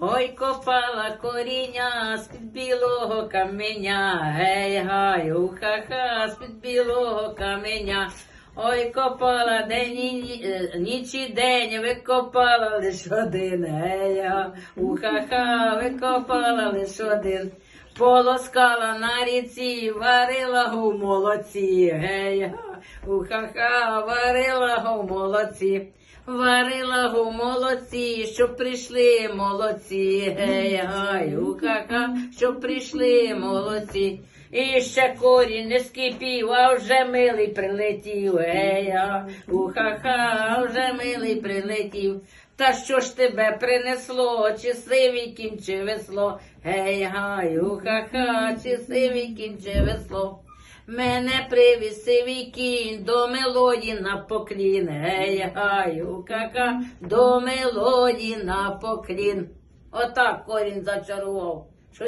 Ой, копала коріння з-під білого каменя, гей гай, уха-ха, з-під білого каменя. Ой, копала день і е, ніч і день, викопала лиш один, гей, га, уха-ха, викопала лиш один. Полоскала на ріці, варила гу молодці, гей, га, уха-ха, варила гу молодці. Варила гу молодці, щоб прийшли молодці, гей, гай, уха-ха, щоб прийшли молодці. І ще корінь не скипів, а вже милий прилетів, гей, уха-ха, вже милий прилетів. Та що ж тебе принесло, чи сивий кінь, чи весло, гей, гай, ха-ха, чи сивий кінь, чи весло. Мене привіз сивий кінь до мелодії на поклін. Гей, гаю, кака, до мелодії на поклін. Отак корінь зачарував.